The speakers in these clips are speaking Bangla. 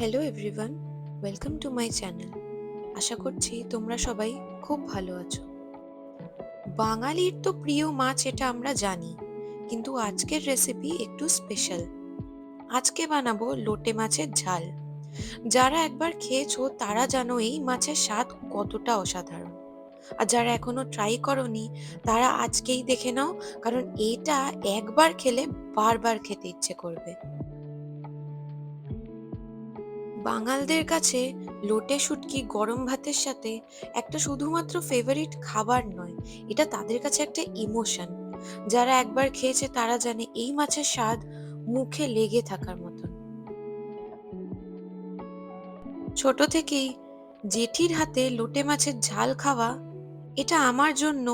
Hello everyone welcome to my channel আশা করছি তোমরা সবাই খুব ভালো আছো। বাঙালির তো প্রিয় মাছ এটা আমরা জানি, কিন্তু আজকের রেসিপি একটু স্পেশাল আজকে বানাবো লোটে মাছের ঝাল। যারা একবার খেয়েছো তারা জানো এই মাছের স্বাদ কতটা অসাধারণ। আর যারা এখনও ট্রাই করনি, তারা আজকেই দেখে নাও, কারণ এটা একবার খেলে বারবার খেতে ইচ্ছে করবে। বাঙালদের কাছে লোটে শুটকি গরম ভাতের সাথে একটা শুধুমাত্র ফেভারিট খাবার নয়, এটা তাদের কাছে একটা ইমোশন যারা একবার খেয়েছে তারা জানে এই মাছের স্বাদ মুখে লেগে থাকার মতন। ছোট থেকেই জেঠির হাতে লোটে মাছের ঝাল খাওয়া, এটা আমার জন্য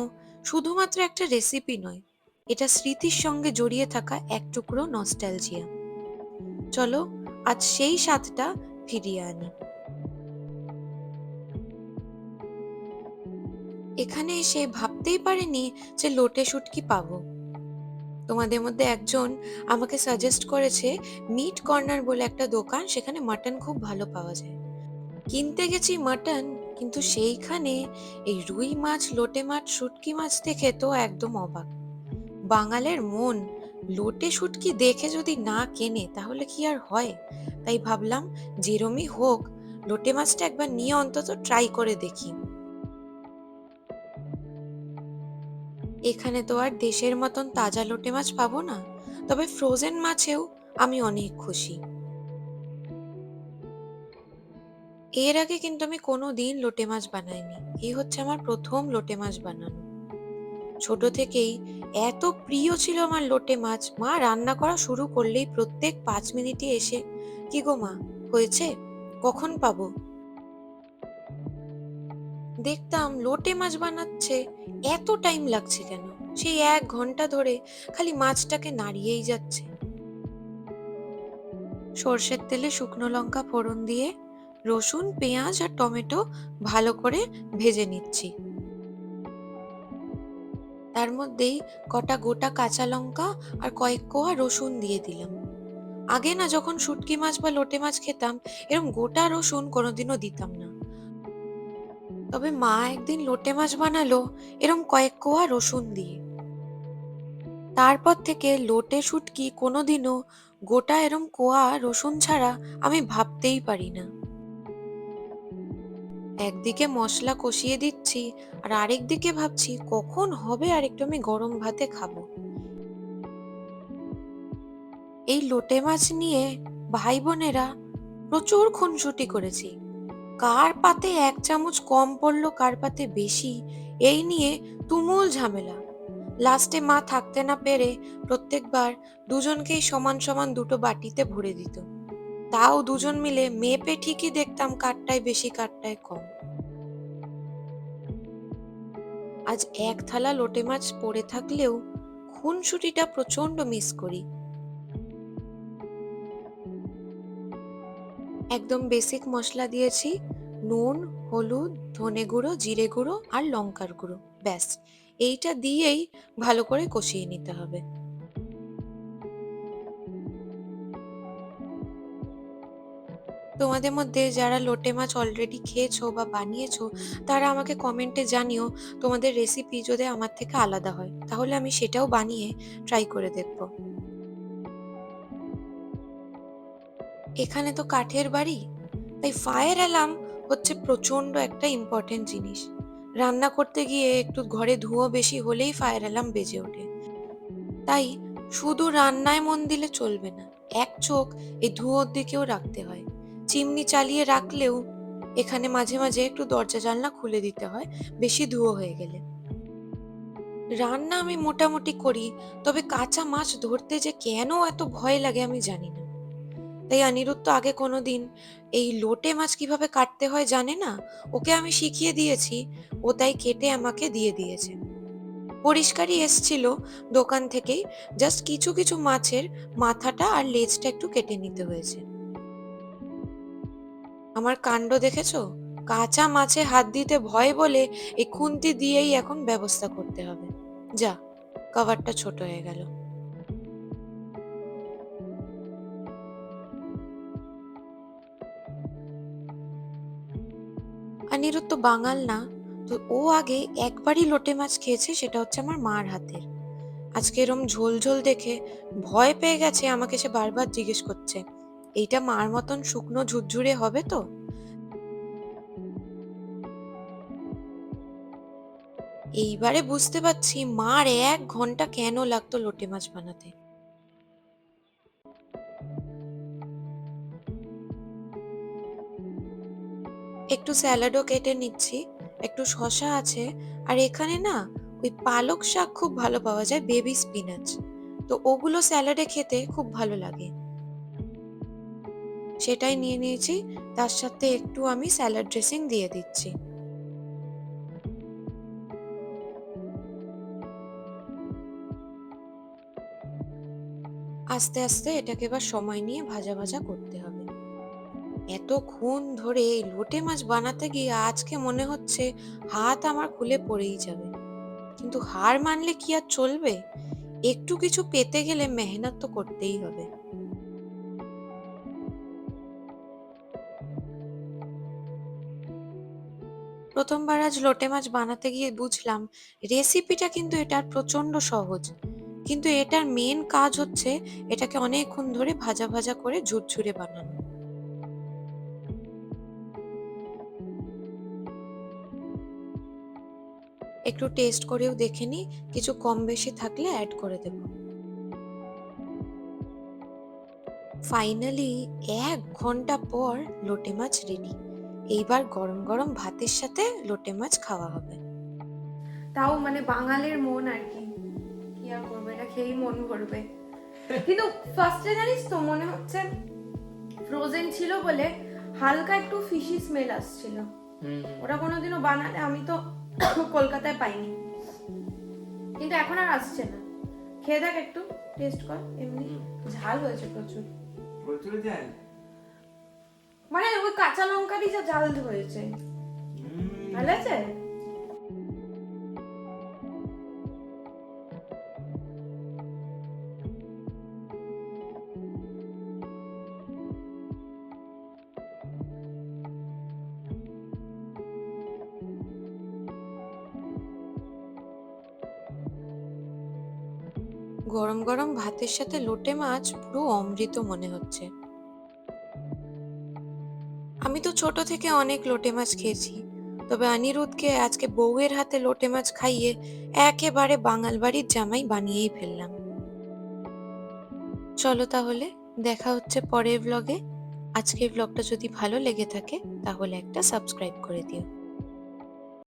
শুধুমাত্র একটা রেসিপি নয়, এটা স্মৃতির সঙ্গে জড়িয়ে থাকা এক টুকরো নস্টালজিয়া চলো, আজ সেই স্বাদটা ফিরিয়ে আনি এখানে এসে ভাবতেই পারেনি যে লোটে শুটকি পাবো। তোমাদের মধ্যে একজন আমাকে সাজেস্ট করেছে মিট কর্নার বলে একটা দোকান, সেখানে মাটন খুব ভালো পাওয়া যায়। কিনতে গেছি মাটন কিন্তু সেইখানে এই রুই মাছ, লোটে মাছ, শুটকি মাছ দেখে তো একদম অবাক। বাঙালের মন, লোটে শুটকি দেখে যদি না কেনে, তাহলে কি আর হয়? তাই ভাবলাম যেরমই হোক, লোটে মাছটা একবার নিয়ে অন্তত ট্রাই করে দেখি। এখানে তো আর দেশের মতন তাজা লোটে মাছ পাবো না, তবে ফ্রোজেন মাছেও আমি অনেক খুশি। এর আগে কিন্তু আমি কোনো দিন লোটে মাছ বানাইনি, এই হচ্ছে আমার প্রথম লোটে মাছ বানানো। ছোট থেকেই এত প্রিয় ছিল আমার লোটে মাছ, মা রান্না করা শুরু করলেই প্রত্যেক পাঁচ মিনিটে এসে, কি গো মা, হয়েছে? কখন পাবো? দেখতাম লোটে মাছ বানাচ্ছে, এত টাইম লাগছে কেন? সেই এক ঘণ্টা ধরে খালি মাছটাকে নাড়িয়েই যাচ্ছে। সর্ষের তেলে শুকনো লঙ্কা ফোড়ন দিয়ে, রসুন, পেঁয়াজ আর টমেটো ভালো করে ভেজে নিচ্ছি। তার মধ্যেই কটা গোটা কাঁচা লঙ্কা আর কয়েক কোয়া রসুন দিয়ে দিলাম। আগে না যখন শুটকি মাছ বা লোটে মাছ খেতাম এরকম গোটা রসুন কোনোদিনও দিতাম না। তবে মা একদিন লোটে মাছ বানালো, এরম কয়েক কোয়া রসুন দিয়ে। তারপর থেকে লোটে শুটকি কোনোদিনও গোটা এরম কোয়া রসুন ছাড়া আমি ভাবতেই পারি না। একদিকে মশলা কষিয়ে দিচ্ছি আর আরেক দিকে ভাবছি কখন হবে আর একটু আমি গরম ভাতে খাব। এই লোটে মাছ নিয়ে ভাই বোনেরা প্রচুর খুনসুটি করেছি। কার পাতে এক চামচ কম পড়ল, কার পাতে বেশি, এই নিয়ে তুমুল ঝামেলা। লাস্টে মা থাকতে না পেরে প্রত্যেকবার দুজনকেই সমান সমান দুটো বাটিতে ভরে দিত। তাও দুজন মিলে মেপে ঠিকই দেখতাম কারটায় বেশি কারটায় কম। আজ এক থালা লোটে মাছ পড়ে থাকলেও খুনসুটিটা প্রচণ্ড মিস করি। একদম বেসিক মশলা দিয়েছি, নুন, হলুদ, ধনে গুঁড়ো, জিরে গুঁড়ো আর লঙ্কার গুঁড়ো, ব্যাস। এইটা দিয়েই ভালো করে কষিয়ে নিতে হবে। তোমাদের মধ্যে যারা লোটে মাছ অলরেডি খেয়েছো বা বানিয়েছো, তারা আমাকে কমেন্টে জানিও তোমাদের রেসিপি যদি আমার থেকে আলাদা হয়। তাহলে আমি সেটাও বানিয়ে ট্রাই করে দেখব। এখানে তো কাঠের বাড়ি। তাই ফায়ার অ্যালার্ম হচ্ছে প্রচণ্ড একটা ইম্পর্টেন্ট জিনিস। রান্না করতে গিয়ে একটু ঘরে ধুয়ো বেশি হলেই ফায়ার অ্যালার্ম বেজে ওঠে। তাই শুধু রান্নায় মন দিলে চলবে না, এক চোখ এই ধুয়োর দিকেও রাখতে হয়। চিমনি চালিয়ে রাখলেও এখানে মাঝে মাঝে একটু দরজা জানলা খুলে দিতে হয়, বেশি ধুয়ো হয়ে গেলে। রান্না আমি মোটামুটি করি, তবে কাঁচা মাছ ধরতে যে কেন এত ভয় লাগে আমি জানি না। তাই অনিরুদ্ধ আগে কোনোদিন এই লোটে মাছ কীভাবে কাটতে হয় জানে না? ওকে আমি শিখিয়ে দিয়েছি, ও তাই কেটে আমাকে দিয়ে দিয়েছে। পরিষ্কারই এসছিল দোকান থেকেই, জাস্ট কিছু কিছু মাছের মাথাটা আর লেজটা একটু কেটে নিতে হয়েছে। আমার কাণ্ড দেখেছ? কাঁচা মাছে হাত দিতে ভয় বলে এই খুন্তি দিয়েই এখন ব্যবস্থা করতে হবে। যা, কভারটা ছোট হয়ে গেল। অনিরুদ্ধ তো বাঙাল না। তো ও আগে একবারই লোটে মাছ খেয়েছে, সেটা হচ্ছে আমার মার হাতের। আজকে এরম ঝোল ঝোল দেখে ভয় পেয়ে গেছে, আমাকে সে বারবার জিজ্ঞেস করছে। এইটা মার মতন শুকনো ঝুরঝুরে হবে তো? এইবারে বুঝতে পারছি মার এক ঘণ্টা কেন লাগতো লোটে মাছ বানাতে। একটু স্যালাডও কেটে নিচ্ছি, একটু শসা আছে, আর এখানে না ওই পালক শাক খুব ভালো পাওয়া যায়, বেবি স্পিনাচ। তো ওগুলো স্যালাডে খেতে খুব ভালো লাগে। সেটাই নিয়ে নিয়েছি। তার সাথে একটু আমি স্যালাড ড্রেসিং দিয়ে দিচ্ছি। আস্তে আস্তে এটাকে এবার সময় নিয়ে ভাজা ভাজা করতে হবে। এতক্ষণ ধরে এই লোটে মাছ বানাতে গিয়ে আজকে মনে হচ্ছে হাত আমার খুলে পড়েই যাবে। কিন্তু হার মানলে কি আর চলবে? একটু কিছু পেতে গেলে মেহনত তো করতেই হবে। প্রথমবার আজ লোটে মাছ বানাতে গিয়ে বুঝলাম রেসিপিটা কিন্তু এটার প্রচণ্ড সহজ। কিন্তু এটার মেন কাজ হচ্ছে এটাকে অনেকক্ষণ ধরে ভাজা ভাজা করে ঝুরঝুরে বানানো। একটু টেস্ট করেও দেখে নিই কিছু কম বেশি থাকলে অ্যাড করে দেব। ফাইনালি এক ঘণ্টা পর লোটে মাছ রেডি এইবার গরম গরম ভাতের সাথে লোটে মাছ খাওয়া হবে। তাও মানে বাঙালির মন আর কি। কি আর করবে? এটা খেয়েই মন ভরবে। কিন্তু ফার্স্টে জানিস তো মনে হচ্ছে ফ্রোজেন ছিল বলে হালকা একটু ফিশি স্মেল আসছিল। ওটা কোনোদিনও বানালে আমি তো কলকাতায় পাইনি। কিন্তু এখন আর আসছে না। খেয়ে দেখ একটু টেস্ট কর। এমনি ঝাল হয়েছে প্রচুর। প্রচুর যায় মানে ওই কাঁচা লঙ্কারই যা ঝাল হয়েছে। ভালো আছে গরম গরম ভাতের সাথে লোটে মাছ পুরো অমৃত মনে হচ্ছে। ছোট থেকে অনেক লোটে মাছ খেয়েছি। তবে অনিরুদ্ধকে আজকে বউয়ের হাতে লোটে মাছ খাইয়ে একেবারে বাঙাল বাড়ির জামাই বানিয়েই ফেললাম। চলো তাহলে, দেখা হচ্ছে পরের ব্লগে আজকের ব্লগটা যদি ভালো লেগে থাকে, তাহলে একটা সাবস্ক্রাইব করে দিও।